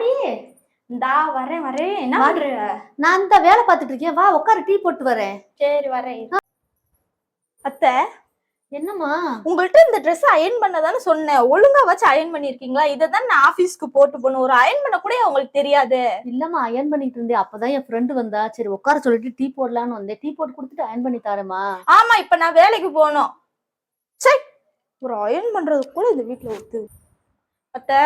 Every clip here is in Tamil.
வாடி. இந்தா வரேன் வரேன். என்ன. பண்ற? நான் இந்த வேலை பார்த்துட்டு இருக்கேன். வா உட்காரு டீ போட்டு வரேன். சரி வரேன். அத்தை. என்னம்மா? உங்கள்ட்ட இந்த Dress அயன் பண்ணதானே சொன்னேன். ஒழுங்கா வச்சு அயன் பண்ணிருக்கீங்களா? இதை தான் நான் ஆபீஸ்க்கு போட்டு போகணும். ஒரு அயன் பண்ண கூட உங்களுக்கு தெரியாது. இல்லம்மா அயன் பண்ணிட்டு இருந்தேன். அப்பதான் என் ஃப்ரெண்டு வந்தா. சரி உட்கார சொல்லிட்டு டீ போடலான்னு வந்தேன். டீ போட்டு கொடுத்துட்டு அயன் பண்ணி தரேம்மா. ஆமா இப்ப நான் வேலைக்கு போகணும். சை ஒரு அயன் பண்றது கூட இந்த வீட்ல ஒத்து. அத்தை.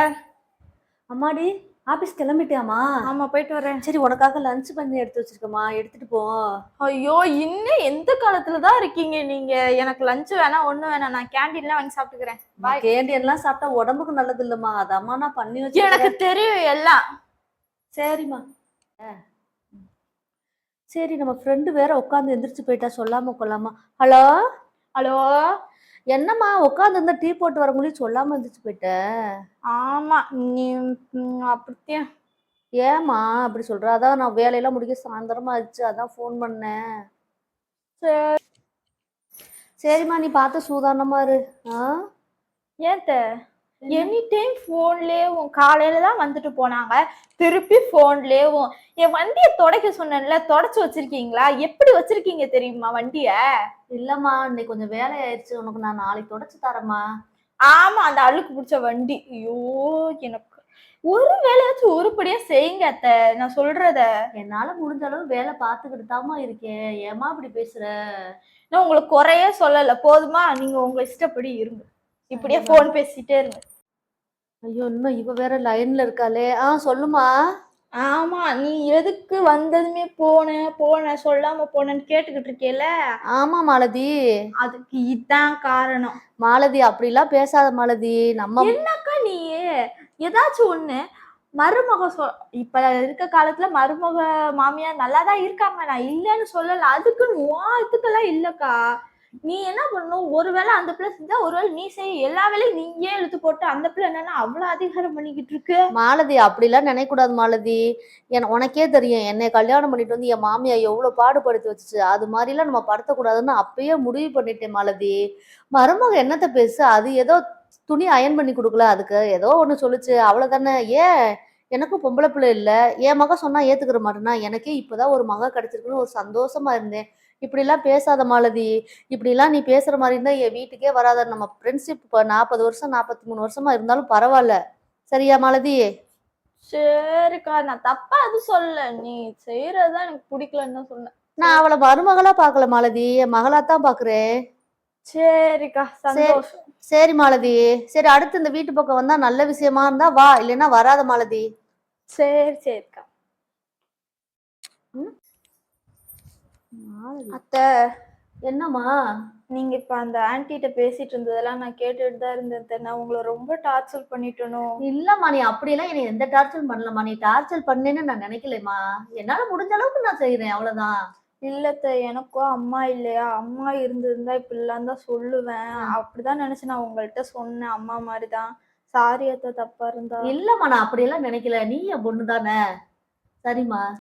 அம்மாடி ஆபீஸ் கிளம்பிட்டியாமா ஆமா போயிட்டு வரேன். சரி உனக்காக லஞ்ச் பண்ணி எடுத்து வச்சிருக்கேம்மா. எடுத்துட்டு போ. ஐயோ இன்னும் எந்த காலத்துல தான் இருக்கீங்க நீங்க? எனக்கு லஞ்ச் வேணாம் ஒண்ணு வேணாம். நான் கேண்டீன்ல வாங்கி சாப்பிட்டுக்கிறேன். Bye. கேண்டி எல்லாம் சாப்பிட்டா உடம்புக்கு நல்லது இல்லம்மா. அதம்மா நான் பண்ணி வச்சு எனக்கு தெரியும் எல்லாம். சரிம்மா. சரி நம்ம ஃப்ரெண்டு வேற உட்காந்து எந்திரிச்சு போயிட்டா சொல்லாம கொள்ளாம. ஹலோ ஹலோ என்னம்மா உட்காந்து இருந்தா டீ போட்டு வர முடியும் சொல்லாம எந்திரிச்சு போயிட்ட? ஆமா நீ ம், அப்படித்தான் ஏம்மா அப்படி சொல்ற? அதான் நான் வேலையெல்லாம் முடிக்க சாயந்தரமா ஆச்சு அதான் ஃபோன் பண்ணேன் சரி. சரிம்மா நீ பார்த்து சூதானமா இரு. ஆ? ஏத்த எனி டைம் போன்லயும் காலையில தான் வந்துட்டு போனாங்க. திருப்பி போன்லயும் என் வண்டியை துடைக்க சொன்னேன்ல தொடச்சு வச்சிருக்கீங்களா? எப்படி வச்சிருக்கீங்க தெரியுமா வண்டிய? இல்லம்மா இன்னைக்கு கொஞ்சம் வேலை ஆயிடுச்சு உனக்கு நான் நாளைக்கு தொடச்சு தரேம்மா. ஆமா அந்த அழுக்கு பிடிச்ச வண்டி. ஐயோ எனக்கு ஒரு வேலையாச்சும் உருப்படியா செய்யுங்க அத்த. நான் சொல்றத. என்னால முடிஞ்ச அளவு வேலை பார்த்துக்கிட்டு தாம்மா இருக்கேன். ஏம்மா இப்படி பேசுற? நான் உங்களுக்கு குறைய சொல்லல. போதுமா? நீங்க உங்க இஷ்டப்படி இருங்க. இப்படியே சரிம்மா. போன் பேசிட்டே இருங்க. ஐயோ இன்னும் இவ வேற லைன்ல இருக்காளே. ஆ சொல்லுமா ஆமா நீ எதுக்கு வந்ததுமே போன போன சொல்லாம போனேன்னு கேட்டுக்கிட்டு இருக்கேல ஆமா மாலதி. அதுக்கு இதான் காரணம். மாலதி அப்படிலாம் பேசாத மாலதி. நம்ம என்னக்கா நீ? ஏதாச்சும் ஒண்ணு. மருமக சொ இப்ப இருக்க காலத்துல மருமக மாமியார் நல்லா தான் இருக்காங்க. நான் இல்லைன்னு சொல்லல. அதுக்குன்னு இதுக்கெல்லாம் இல்லக்கா. நீ என்ன பண்ணணும்? ஒருவேளை அந்த பிள்ளை செஞ்சா ஒருவேளை நீ செய்ய எல்லா வேலையும் நீயே இழுத்து போட்டு அந்த பிள்ளை என்னன்னா அவ்வளவு அதிகாரம் பண்ணிக்கிட்டு இருக்கு. மாலதி அப்படிலாம் நினைக்கக்கூடாது மாலதி. என உனக்கே தெரியும். என்னை கல்யாணம் பண்ணிட்டு வந்து என் மாமியா எவ்வளவு பாடுபடுத்தி வச்சுச்சு. அது மாதிரிலாம் நம்ம படுத்தக்கூடாதுன்னு அப்பயே முடிவு பண்ணிட்டேன் மாலதி. மருமக என்னத்த பேசு? அது ஏதோ துணி அயன் பண்ணி கொடுக்கல. அதுக்கு ஏதோ ஒண்ணு சொல்லுச்சு. அவ்வளவுதானே. ஏன்? எனக்கும் பொம்பளை பிள்ளை இல்லை. என் மகன் சொன்னா ஏத்துக்கிற மாட்டேன்னா எனக்கே இப்பதான் ஒரு மகன் கிடைச்சிருக்குன்னு ஒரு சந்தோஷமா இருந்தேன். இப்படிலாம் பேசாத மாலதி. இப்படிலாம் நீ பேசுற மாதிரி இருந்தா என் வீட்டுக்கே வராத. நம்ம ஃப்ரெண்ட்ஷிப் இப்போ நாற்பது வருஷம் நாற்பத்தி மூணு வருஷமா இருந்தாலும் பரவாயில்ல சரியா மாலதி? சரிக்கா நான் தப்பா அது சொல்ல நீ செய்யறதுதான் எனக்கு பிடிக்கலன்னு தான் சொன்னேன். நான் அவளை மருமகளா பார்க்கல மாலதி. என் மகளா தான் பாக்குறேன் சரிக்கா சந்தோஷம். சரி மாலதி. சரி அடுத்து இந்த வீட்டு பக்கம் வந்தா நல்ல விஷயமா இருந்தா வா. இல்லைன்னா வராத மாலதி. சரி சரிக்கா. அத்தை என்னம்மா? நீங்க இப்ப அந்த ஆன்ட்டிட்ட பேசிட்டு இருந்ததெல்லாம் நான் கேட்டுட்டு தான் இருந்தேன். நான் உங்களை ரொம்ப டார்ச்சர் பண்ணிட்டேனோ? இல்லம்மா நீ அப்படியெல்லாம் என்னை எந்த டார்ச்சரும் பண்ணலம்மா. நீ டார்ச்சர் பண்ணேன்னு நான் நினைக்கலம்மா. என்னால முடிஞ்ச அளவுக்கு நான் செய்யறேன் அவ்வளவுதான். இல்லத்த எனக்கும் அம்மா இல்லையா? அம்மா இருந்திருந்தா இப்படிலாம் தான் சொல்லுவேன். அப்படிதான் நினைச்சு நான் உங்கள்கிட்ட சொன்னேன் அம்மா மாதிரி தான் சாரி அத்தை. தப்பா இருந்தா. இல்லம்மா நான் அப்படியெல்லாம் நினைக்கல. நீ என் பொண்ணு தானே சரிம்மா.